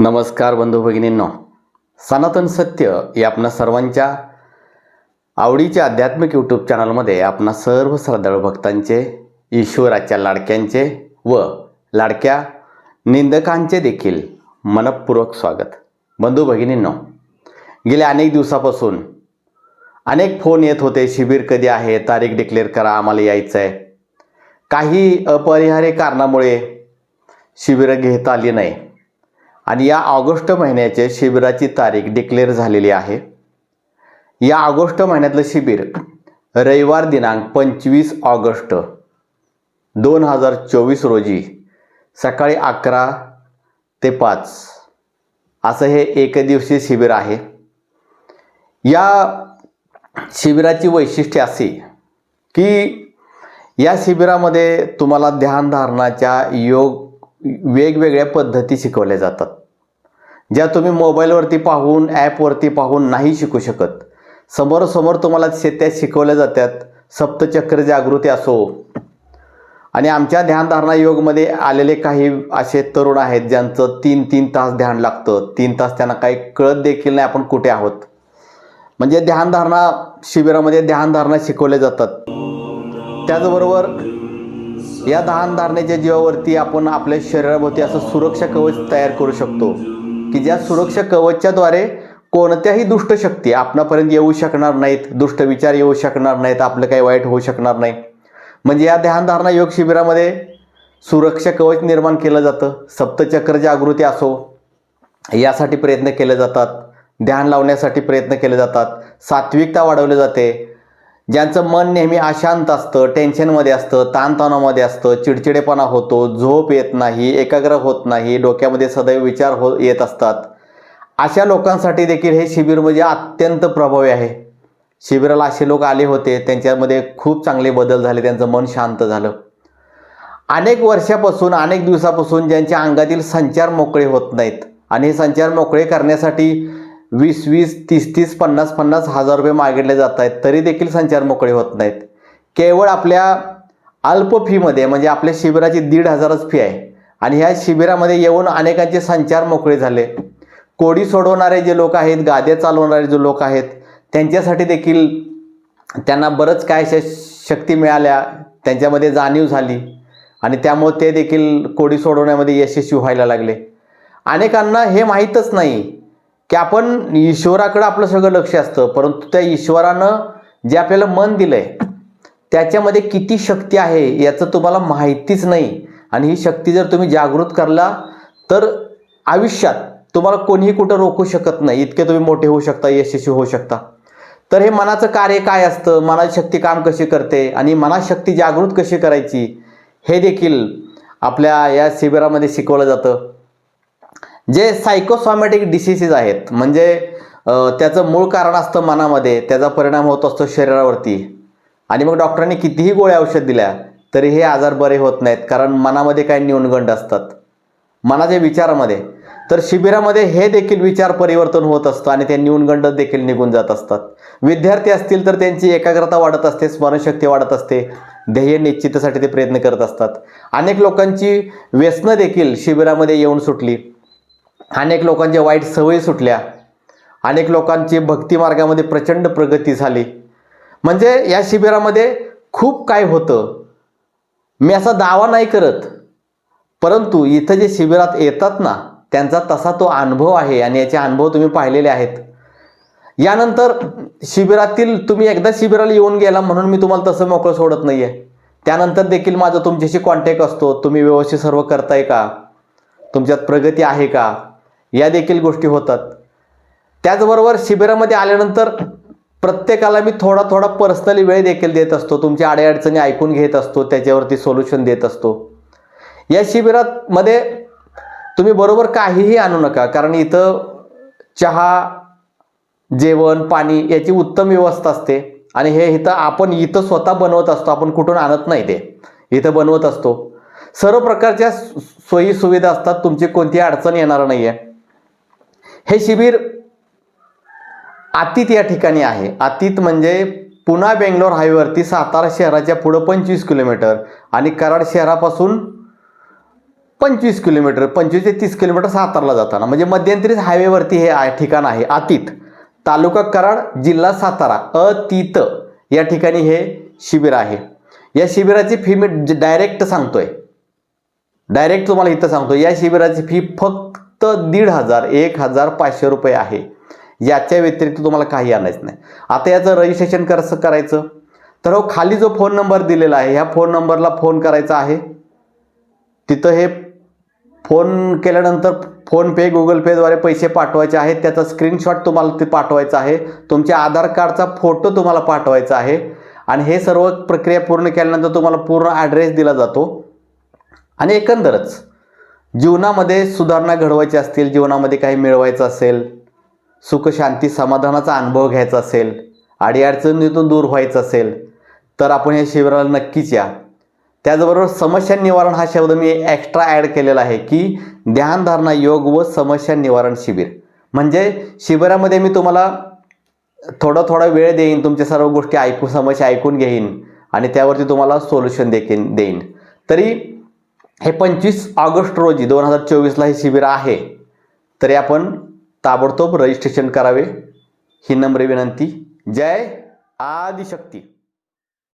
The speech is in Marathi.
नमस्कार बंधू भगिनींनो. सनातन सत्य या आपणा सर्वांच्या आवडीच्या आध्यात्मिक यूट्यूब चॅनलमध्ये आपणा सर्व श्रद्धाळू भक्तांचे ईश्वराच्या लाडक्यांचे व लाडक्या निंदकांचे देखील मनपूर्वक स्वागत. बंधू भगिनींनो गेल्या अनेक दिवसापासून अनेक फोन येत होते शिबिर कधी आहे तारीख डिक्लेअर करा आम्हाला यायचं आहे काही अपरिहार्य कारणामुळे शिबिरं घेता आली नाही. आणि या ऑगस्ट महिन्याचे शिबिराची तारीख डिक्लेअर झालेली आहे. या ऑगस्ट महिन्यातलं शिबिर रविवार दिनांक पंचवीस ऑगस्ट दोन हजार चोवीस रोजी सकाळी अकरा ते पाच असं हे एकदिवसीय शिबिर आहे. या शिबिराची वैशिष्ट्य अशी की या शिबिरामध्ये तुम्हाला ध्यानधारणाच्या योग वेगवेगळ्या पद्धती शिकवल्या जातात. ज्या तुम्ही मोबाईलवरती पाहून ॲपवरती पाहून नाही शिकू शकत. समोरासमोर तुम्हाला त्या शिकवल्या जातात सप्तचक्र जागृती असो. आणि आमच्या ध्यानधारणा योगमध्ये आलेले काही असे तरुण आहेत ज्यांचं तीन तीन तास ध्यान लागतं. तीन तास त्यांना काही कळत देखील नाही आपण कुठे आहोत. म्हणजे ध्यानधारणा शिबिरामध्ये ध्यानधारणा शिकवल्या जातात. त्याचबरोबर या ध्यानधारणेच्या जीवावरती आपण आपल्या शरीराभोवती असं सुरक्षा कवच तयार करू शकतो. की ज्या सुरक्षा कवचच्याद्वारे कोणत्याही दुष्ट शक्ती आपणापर्यंत येऊ शकणार नाहीत दुष्ट विचार येऊ शकणार नाहीत आपलं काही वाईट होऊ शकणार नाही. म्हणजे या ध्यानधारणा योग शिबिरामध्ये सुरक्षा कवच निर्माण केलं जातं सप्तचक्र जागृती असो यासाठी प्रयत्न केले जातात ध्यान लावण्यासाठी प्रयत्न केले जातात सात्विकता वाढवली जाते ज्यांचं मन नेहमी अशांत असतं टेन्शनमध्ये असतं ताणतणावामध्ये असतं चिडचिडेपणा होतो झोप येत नाही एकाग्र होत नाही डोक्यामध्ये सदैव विचार हो येत असतात. अशा लोकांसाठी देखील हे शिबिर म्हणजे अत्यंत प्रभावी आहे. शिबिराला असे लोक आले होते त्यांच्यामध्ये खूप चांगले बदल झाले त्यांचं मन शांत झालं. अनेक वर्षापासून अनेक दिवसापासून ज्यांच्या अंगातील संचार मोकळे होत नाहीत आणि हे संचार मोकळे करण्यासाठी वीस वीस तीस तीस पन्नास पन्नास हजार रुपये मागितले जात आहेत. तरी देखील संचार मोकळे होत नाहीत. केवळ आपल्या अल्प फीमध्ये म्हणजे आपल्या शिबिराची दीड हजारच फी आहे. आणि ह्या शिबिरामध्ये येऊन अनेकांचे संचार मोकळे झाले. कोडी सोडवणारे जे लोक आहेत गाद्या चालवणारे जे लोक आहेत त्यांच्यासाठी देखील त्यांना बरंच काय अशा शक्ती मिळाल्या. त्यांच्यामध्ये जाणीव झाली. आणि त्यामुळे ते देखील कोडी सोडवण्यामध्ये यशस्वी व्हायला लागले. अनेकांना हे माहीतच नाही की आपण ईश्वराकडं आपलं सगळं लक्ष असतं परंतु त्या ईश्वरानं जे आपल्याला मन दिलंय त्याच्यामध्ये किती शक्ती आहे याचं तुम्हाला माहितीच नाही. आणि ही शक्ती जर तुम्ही जागृत करला तर आयुष्यात तुम्हाला कोणीही कुठं रोखू शकत नाही. इतके तुम्ही मोठे होऊ शकता यशस्वी होऊ शकता. तर हे मनाचं कार्य काय असतं? मनाची शक्ती काम कशी करते? आणि मनात शक्ती जागृत कशी करायची? हे देखील आपल्या या शिबिरामध्ये शिकवलं जातं. जे सायकोसॉमॅटिक डिसिसीज आहेत म्हणजे त्याचं मूळ कारण असतं मनामध्ये त्याचा परिणाम होत असतो शरीरावरती. आणि मग डॉक्टरांनी कितीही गोळ्या औषध दिल्या तरी हे आजार बरे होत नाहीत कारण मनामध्ये काही न्यूनगंड असतात. मनाच्या विचारामध्ये. तर शिबिरामध्ये हे देखील विचार परिवर्तन होत असतं आणि ते न्यूनगंड देखील निघून जात असतात. विद्यार्थी असतील तर त्यांची एकाग्रता वाढत असते स्मरणशक्ती वाढत असते ध्येय निश्चितीसाठी ते प्रयत्न करत असतात. अनेक लोकांची व्यसनं देखील शिबिरामध्ये येऊन सुटली. अनेक लोकांच्या वाईट सवयी सुटल्या. अनेक लोकांची भक्ती मार्गामध्ये प्रचंड प्रगती झाली. म्हणजे या शिबिरामध्ये खूप काय होतं. मी असा दावा नाही करत. परंतु इथं जे शिबिरात येतात ना त्यांचा तसा तो अनुभव आहे आणि याचे अनुभव तुम्ही पाहिलेले आहेत. यानंतर शिबिरातील तुम्ही एकदा शिबिराला येऊन गेला म्हणून मी तुम्हाला तसं मोकळं सोडत नाही आहे त्यानंतर देखील माझा तुमच्याशी कॉन्टॅक्ट असतो. तुम्ही व्यवस्थित सर्व करताय का? तुमच्यात प्रगती आहे का? या देखील गोष्टी होतात. त्याचबरोबर शिबिरामध्ये आल्यानंतर प्रत्येकाला मी थोडा थोडा पर्सनली वेळ देखील देत असतो. तुमच्या अडीअडचणी ऐकून घेत असतो त्याच्यावरती सोल्युशन देत असतो. या शिबिरात मध्ये तुम्ही बरोबर काहीही आणू नका कारण इथं चहा जेवण पाणी याची उत्तम व्यवस्था असते. आणि हे इथं आपण इथं स्वतः बनवत असतो आपण कुठून आणत नाही ते. इथं बनवत असतो. सर्व प्रकारच्या सोयी सुविधा असतात तुमची कोणतीही अडचण येणार नाही आहे हे शिबिर आतीत या ठिकाणी आहे. आतीत म्हणजे पुन्हा बेंगलोर हायवेवरती सातारा शहराच्या पुढं पंचवीस किलोमीटर आणि कराड शहरापासून पंचवीस किलोमीटर पंचवीस ते तीस किलोमीटर सातारला जाताना. म्हणजे मध्यंतरीच हायवेवरती हे आहे- ठिकाण आहे. अतीत तालुका कराड जिल्हा सातारा अतीत या ठिकाणी हे शिबिर आहे. या शिबिराची फी मी डायरेक्ट सांगतोय. डायरेक्ट तुम्हाला इथं सांगतो या शिबिराची फी फक्त फक्त दीड हजार एक हजार पाचशे रुपये आहे. याच्या व्यतिरिक्त तुम्हाला काही आणायचं नाही. आता याचं रजिस्ट्रेशन कसं करायचं? तर हो खाली जो फोन नंबर दिलेला आहे ह्या फोन नंबरला फोन करायचा आहे. तिथं हे फोन केल्यानंतर फोनपे गुगल पेद्वारे पैसे पाठवायचे आहेत. त्याचा स्क्रीनशॉट तुम्हाला ते पाठवायचा आहे. तुमच्या आधार कार्डचा फोटो तुम्हाला पाठवायचा आहे. आणि हे सर्व प्रक्रिया पूर्ण केल्यानंतर तुम्हाला पूर्ण ॲड्रेस दिला जातो. आणि एकंदरच जीवनामध्ये सुधारणा घडवायची असतील जीवनामध्ये काही मिळवायचं असेल सुख शांती समाधानाचा अनुभव घ्यायचा असेल अडीअडचणीतून दूर व्हायचं असेल तर आपण या शिबिराला नक्कीच या. त्याचबरोबर समस्या निवारण हा शब्द मी एक्स्ट्रा ॲड केलेला आहे की ध्यानधारणा योग व समस्या निवारण शिबिर. म्हणजे शिबिरामध्ये मी तुम्हाला थोडा थोडा वेळ देईन तुमच्या सर्व गोष्टी ऐकू समस्या ऐकून घेईन आणि त्यावरती तुम्हाला सोल्युशन देखील देईन. तरी हे पंचवीस ऑगस्ट रोजी दोन हजार चोवीसला हे शिबिर आहे. तरी आपण ताबडतोब रजिस्ट्रेशन करावे. ही नम्र विनंती. जय आदिशक्ती.